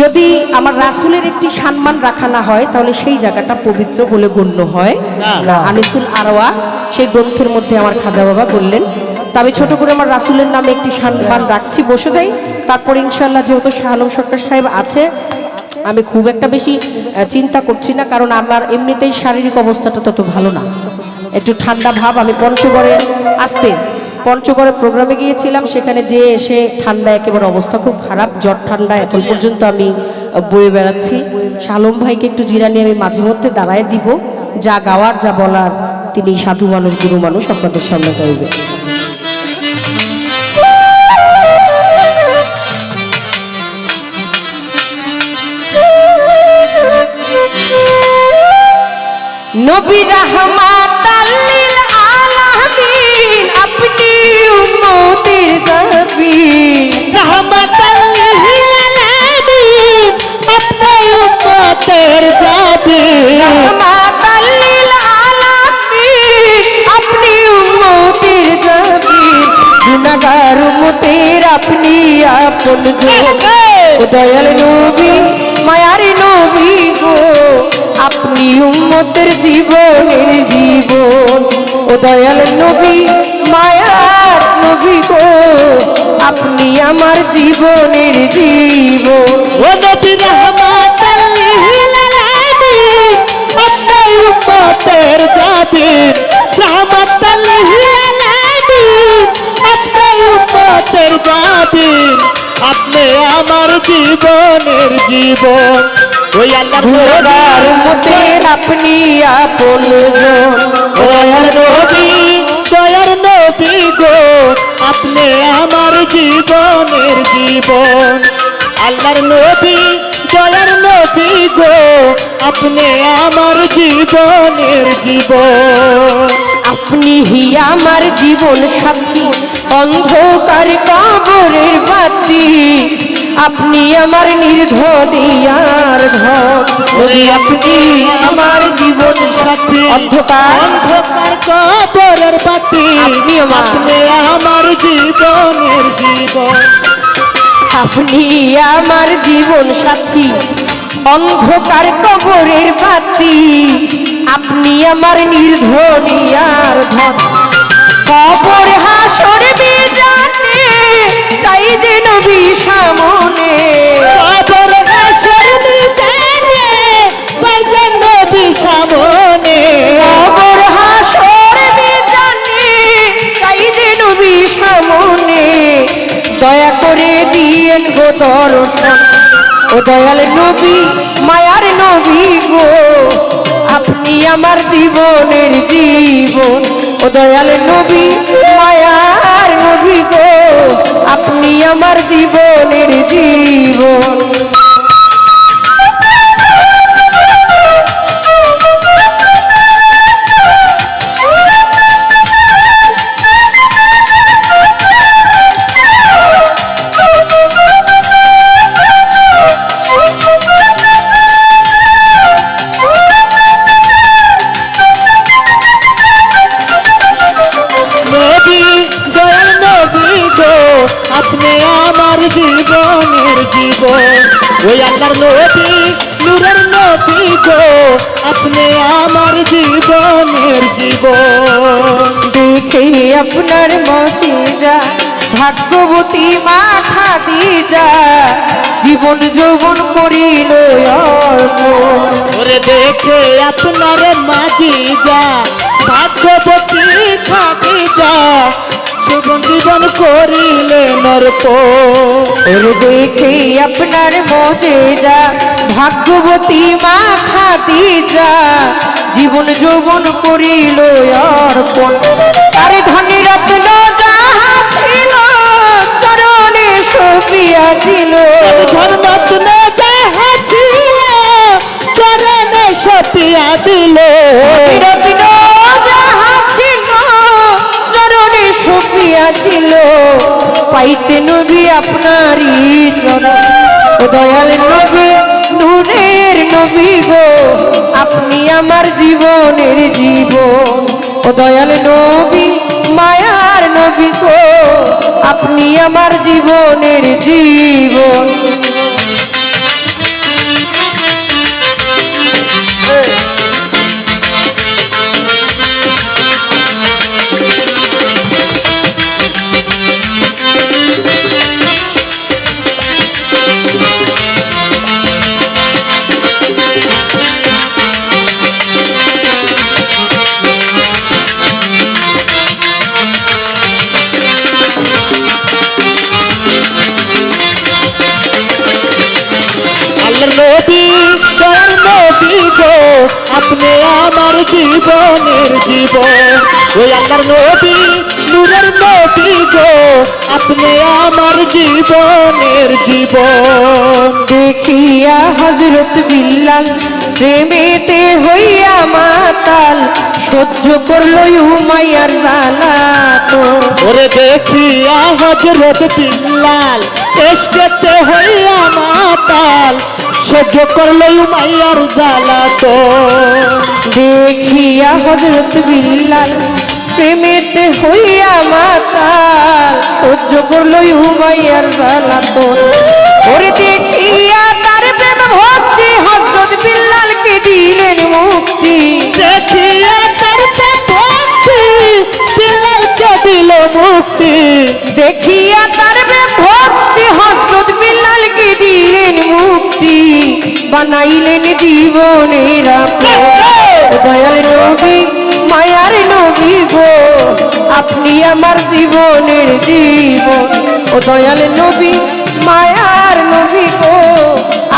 যদি আমার রাসুলের একটি সম্মান রাখা না হয় তাহলে সেই জায়গাটা পবিত্র বলে গণ্য হয়। আনিসুল আরওয়া সেই গ্রন্থের মধ্যে আমার খাজা বাবা বললেন তা আমি ছোট করে আমার রাসুলের নামে একটি সম্মান রাখছি বসে যাই। তারপর ইনশাল্লাহ যেহেতু শাহ আলম সরকার সাহেব আছে আমি খুব একটা বেশি চিন্তা করছি না কারণ আমার এমনিতেই শারীরিক অবস্থাটা তত ভালো না। একটু ঠান্ডা ভাব আমি পঞ্চগড়ে আসতে পঞ্চগড়ে প্রোগ্রামে গিয়েছিলাম, সেখানে যে এসে ঠান্ডা একেবারে অবস্থা খুব খারাপ, জ্বর ঠান্ডা এখন পর্যন্ত আমি বয়ে বেড়াচ্ছি। শালম ভাইকে একটু জিরানি আমি মাঝে মধ্যে দাঁড়ায় দিব। যা গাওয়ার, যা বলার, তিনি সাধু মানুষ, গুরু মানুষ আপনাদের সামনে গাইবে। নবী রহমাতাল্লিল গুনাহগার উম্মতের আপনি আপন দয়াল নবী মায়ার নবী গো। আপনি উম্মতের জীবনের জীবন। ও দয়াল নবী মায়ার নবী গো। আপনি আমার জীবনের জীবন। ও নবী রহমতাল লিল আলামিন আপনি উম্মতের যাবে রহমতাল লিল যাবে আপনি আমার জীবনের জীবন। ওই আল্লাহর উম্মতের আপনি আপন দয়ার নবী দয়ার নবী গো। আপনি আমার জীবনের জীবন। আল্লাহর নবী দয়ার নবী গো। আপনি আমার জীবনের জীবন। আপনি হি আমার জীবন সাথী অন্ধকার কবরের বাতি আপনি আমার নির্ধনিয়ার ধন। ওরে আপনি আমার জীবন সাথী। অন্ধকার অন্ধকার কবরের বাতি আপনি আমার- জীবনের জীবন। আপনি আমার জীবন সাথী। অন্ধকার কবরের বাতি আপনি আমার নির্ধনিয়ার ধন। কবর দর্শন ও দয়াল নবী, মায়ার নবী গো, আপনি আমার জীবনের জীবন। ও দয়াল নবী, মায়ার নবী গো, আপনি আমার জীবনের জীবন। আল্লাহর নবী নূরের নবী গো। আপনি আমার জীবনের জীবন। দেখে আপনার মজা ভাগ্যবতী মা খাদিজা জীবন যৌবন করিল ওরে দেখে আপনার মাঝি যা ভাগ্যবতী জীবন জীবন করিলে নরপ ওর দেখে আপনার মজেজা ভাগ্যবতী মা খাদিজা জীবন যৌবন করিল অর্পণ। তার ধনী রত্ন যাহা ছিল চরণে সপিয়া দিল। ধর্মত্ন যাহা ছিল চরণে সপিয়া দিল। দিল পাইতে নবী আপনারই ও দয়াল নবী, নূরের নবী গো, আপনি আমার জীবনের জীব। ও দয়াল নবী, মায়ার নবী গো, আপনি আমার জীবনের জীবন ওই আল্লাহর নবী নূরের নবী গো। আপনি আমার জীবনের জীবন। দেখিয়া হজরত বিল্লাল প্রেমেতে হইয়া মাতাল সহ্য করল উমাইয়ার জ্বালা তো ওরে দেখিয়া হজরত বিল্লাল এসকেতে হইয়া মাতাল সহ্য করল মাইয়ার জ্বালা তো। দেখিয়া হজরত বিল্লাল প্রেমেতে হইয়া মাতাল সহ্য করল উমাইয়ার জ্বালা তো। ওরে দেখিয়া তার প্রেম ভক্তি হজরত বিল্লালকে দিলেন মুক্তি। দেখিয়া তার প্রেম ভক্তি বিল্লালকে দিল মুক্তি। দেখিয়া তার বানাইলেন জীবনের। দয়াল নবী, মায়ার নবী গো, আপনি আমার জীবনের জীবন। ও দয়াল নবী, মায়ার নবী গো,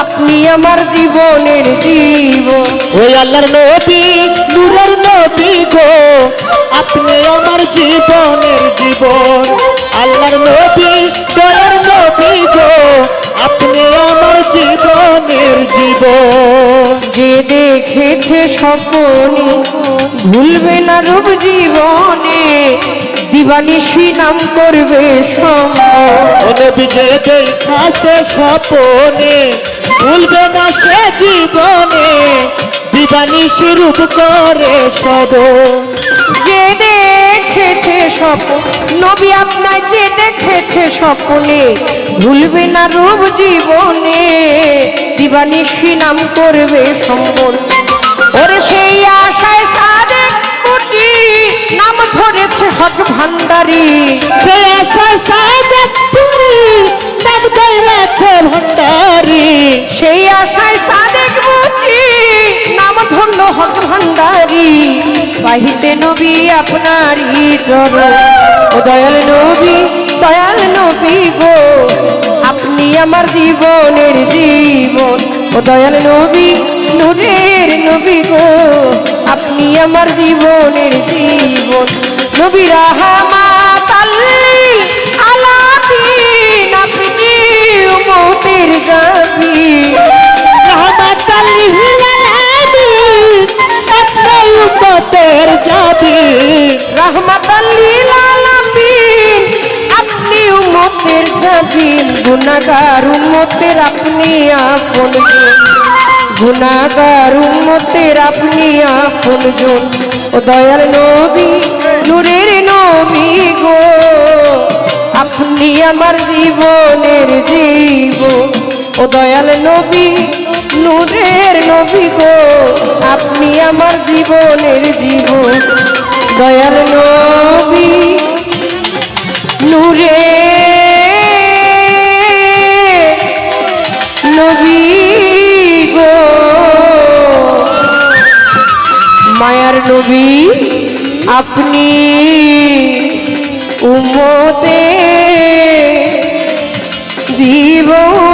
আপনি আমার জীবনের জীবন। ওই আল্লাহর নবী, নূরের নবী গো, আপনি আমার জীবনের জীবন। আল্লাহর নবী, দয়ার নবী গো, আপনি আমার জীবনের জীবন। যে দেখেছে স্বপনে ভুলবে না রূপ জীবনে দিবানিশি নাম করবে যে দেখাছে স্বপনে ভুলবে না সে জীবনে দিবানিশি রূপ করে সব। যে দেখেছে স্বপন নবী আপনার যে দেখেছে স্বপনে ভুলবে না রূপ জীবনে। দিবানিশি নাম করবে সম্বল। ওরে সেই আশায় সাদেক কোটি নাম ধরেছে হক ভান্ডারী। সে আশা সাদেক পুরি নাম দৌড়াচ্ছে ভণ্ডারি সেই আশায় সাদেক মুখি নাম ধন্য হক ভান্ডারি। বাহিতে নবী আপনারই চরণ। ও দয়াল নবী দয়াল নবী গো আমার জীবনের জীবন। ও দয়াল নবী, নূরের নবী গো, আপনি আমার জীবনের জীবন। নবী রাহামাত আলাদিন, আপনি উম্মতের গাবি রহমাতাল লিল আলামিন আপনি উম্মতের যাবি রহমাতাল্লিল আলামিন আপনি উম্মতের জাবিন। গুনাহগার উম্মতের আপনি আপন গুনাহগার উম্মতের আপনি আপন জন। ও দয়াল নবী, নূরের নবী গো, আপনি আমার জীবনের জীবন। ও দয়াল নবী, নূরের নবী গো, আপনি আমার জীবনের জীবন। দয়াল নবী নবী আপনি উমতে জীবনের